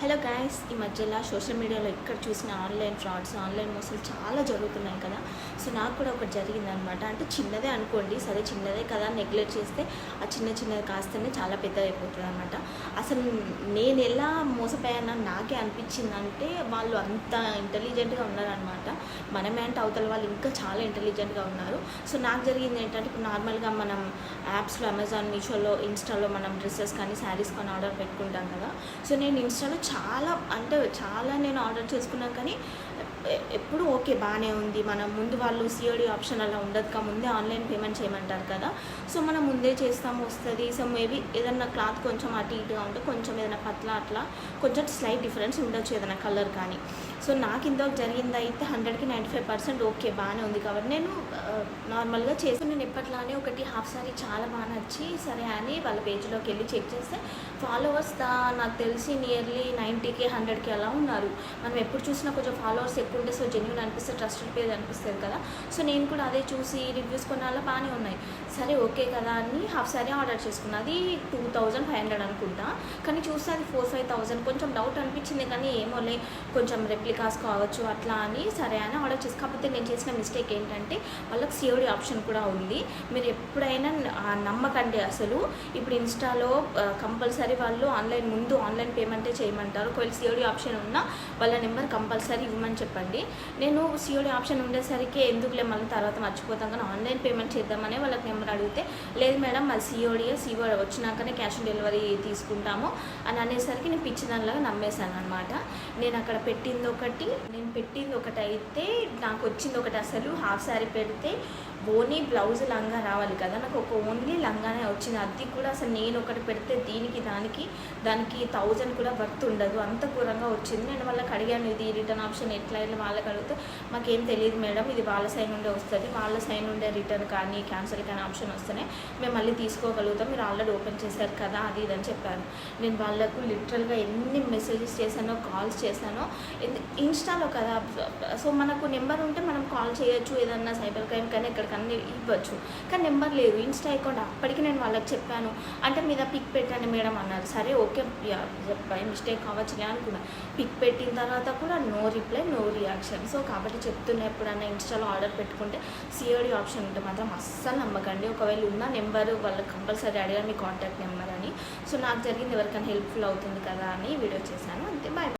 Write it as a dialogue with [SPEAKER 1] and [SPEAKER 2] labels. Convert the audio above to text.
[SPEAKER 1] Hello guys ఈ మధ్యలో social మీడియాలో ఎక్కడ చూసిన ఆన్లైన్ ఫ్రాడ్స్ ఆన్లైన్ మోసాలు చాలా జరుగుతున్నాయి కదా. సో నాకు కూడా ఒకటి జరిగింది అనమాట అంటే చిన్నదే అనుకోండి సరే చిన్నదే కదా నెగ్లెక్ట్ చేస్తే ఆ చిన్న చిన్నది కాస్తేనే చాలా పెద్ద అయిపోతుంది అనమాట అసలు నేను ఎలా మోసపోయానో నాకే అనిపించిందంటే వాళ్ళు అంత ఇంటెలిజెంట్గా ఉన్నారనమాట మనమే అంటే అవతల వాళ్ళు ఇంకా చాలా ఇంటెలిజెంట్గా ఉన్నారు. సో నాకు జరిగింది ఏంటంటే ఇప్పుడు నార్మల్గా మనం యాప్స్లో అమెజాన్ మీషోలో ఇన్స్టాలో మనం డ్రెస్సెస్ కానీ శారీస్ కానీ ఆర్డర్ పెట్టుకుంటాం కదా. సో నేను ఇన్స్టాలో చాలా అంటే చాలా నేను ఆర్డర్ చేసుకున్నాను కానీ ఎప్పుడు ఓకే బాగానే ఉంది. మనం ముందు వాళ్ళు సిఓడి ఆప్షన్ అలా ఉండదు కా ముందే ఆన్లైన్ పేమెంట్ చేయమంటారు కదా. సో మనం ముందే చేస్తాము వస్తుంది. సో మేబీ ఏదన్నా క్లాత్ కొంచెం అటు ఇటుగా ఉంటే కొంచెం ఏదైనా పట్ల అట్లా కొంచెం స్లైట్ డిఫరెన్స్ ఉండొచ్చు ఏదైనా కలర్ కానీ. సో నాకు ఇంతకు జరిగింది అయితే హండ్రెడ్కి నైంటీ ఫైవ్ పర్సెంట్ ఓకే బాగానే ఉంది. కాబట్టి నేను నార్మల్గా చేసి నేను ఎప్పట్లానే ఒకటి హాఫ్ సారీ చాలా బాగా నచ్చి సరే అని వాళ్ళ పేజ్లోకి వెళ్ళి చెక్ చేస్తే ఫాలోవర్స్ నాకు తెలిసి నియర్లీ నైంటీకి హండ్రెడ్కి అలా ఉన్నారు. మనం ఎప్పుడు చూసినా కొంచెం ఫాలోవర్స్ ఎక్కువ ఉంటే సో జెన్యున్ అనిపిస్తే ట్రస్టెడ్ పేజ్ అనిపిస్తుంది కదా. సో నేను కూడా అదే చూసి రివ్యూస్ కొనాల బాగానే ఉన్నాయి. సరే ఓకే కదా అని హాఫ్ సారీ ఆర్డర్ చేసుకున్నా. అది టూ థౌజండ్ ఫైవ్ హండ్రెడ్ అనుకుంటా. కానీ చూస్తే అది ఫోర్ ఫైవ్ థౌజండ్. కొంచెం డౌట్ అనిపించింది కానీ ఏమోలే కొంచెం రెప్లికాస్ కావచ్చు అట్లా అని సరే అని ఆర్డర్ చేసి కాకపోతే నేను చేసిన మిస్టేక్ ఏంటంటే వాళ్ళకి సిఓడి ఆప్షన్ కూడా ఉంది. మీరు ఎప్పుడైనా నమ్మకండి అసలు. ఇప్పుడు ఇన్స్టాలో కంపల్సరీ వాళ్ళు ఆన్లైన్ ముందు ఆన్లైన్ పేమెంటే చేయమంటారు. ఒకవేళ సిఓడి ఆప్షన్ ఉన్నా వాళ్ళ నెంబర్ కంపల్సరీ ఇవ్వమని చెప్పండి. నేను సిఓడి ఆప్షన్ ఉండేసరికి ఎందుకులే మళ్ళీ తర్వాత మర్చిపోతాం. కానీ ఆన్లైన్ పేమెంట్ చేద్దామని వాళ్ళకి నెంబర్ అడిగితే లేదు మేడం మాది సిఓడి సిఓ వచ్చినాకనే క్యాష్ ఆన్ డెలివరీ తీసుకుంటాము అని అనేసరికి నేను పిచ్చిదానిలాగా నమ్మేశాను అనమాట నేను అక్కడ పెట్టింది ఒకటి నేను పెట్టింది ఒకటి అయితే నాకు వచ్చింది ఒకటి అసలు హాఫ్ శారీ పెడితే ఓన్లీ బ్లౌజ్ లంగా రావాలి కదా నాకు ఒక ఓన్లీ లంగానే వచ్చింది. అది కూడా అసలు నేను ఒకటి పెడితే దీనికి దానికి దానికి థౌజండ్ కూడా వర్త్ ఉండదు. అంత ఘోరంగా వచ్చింది. నేను వాళ్ళకి అడిగాను ఇది రిటర్న్ ఆప్షన్ ఎట్లా? అయినా వాళ్ళకి అడిగితే మాకేం తెలియదు మేడం ఇది వాళ్ళ సైన్ నుండే వస్తుంది. వాళ్ళ సైన్ ఉండే రిటర్న్ కానీ క్యాన్సిల్ కానీ ఆప్షన్ వస్తేనే మేము మళ్ళీ తీసుకోగలుగుతాం. మీరు ఆల్రెడీ ఓపెన్ చేశారు కదా అది ఇది అని చెప్పాను. నేను వాళ్ళకు లిటరల్గా ఎన్ని మెసేజెస్ చేశానో కాల్స్ చేశానో ఇన్స్టాలో కదా సో మనకు నెంబర్ ఉంటే మనం కాల్ చేయొచ్చు ఏదన్నా సైబర్ క్రైమ్ కానీ ఎక్కడికన్నా ఇవ్వచ్చు. కానీ నెంబర్ లేదు ఇన్స్టా అకౌంట్ అప్పటికి నేను వాళ్ళకి చెప్పాను. అంటే మీద పిక్ పెట్టండి మేడం అన్నారు. సరే ఓకే బై మిస్టేక్ కావచ్చులే అనుకున్నా. పిక్ పెట్టిన తర్వాత కూడా no reply no reaction. So కాబట్టి చెప్తున్నా ఎప్పుడన్నా ఇన్స్టాలో ఆర్డర్ పెట్టుకుంటే సిఓడి ఆప్షన్ ఉంటే మాత్రం అస్సలు నమ్మకండి. ఒకవేళ ఉన్న నెంబర్ వాళ్ళకి కంపల్సరీ అడిగారు మీ కాంటాక్ట్ నెంబర్ అని. సో నాకు జరిగింది ఎవరికైనా హెల్ప్ఫుల్ అవుతుంది కదా అని వీడియో చేశాను. అంతే బాయ్.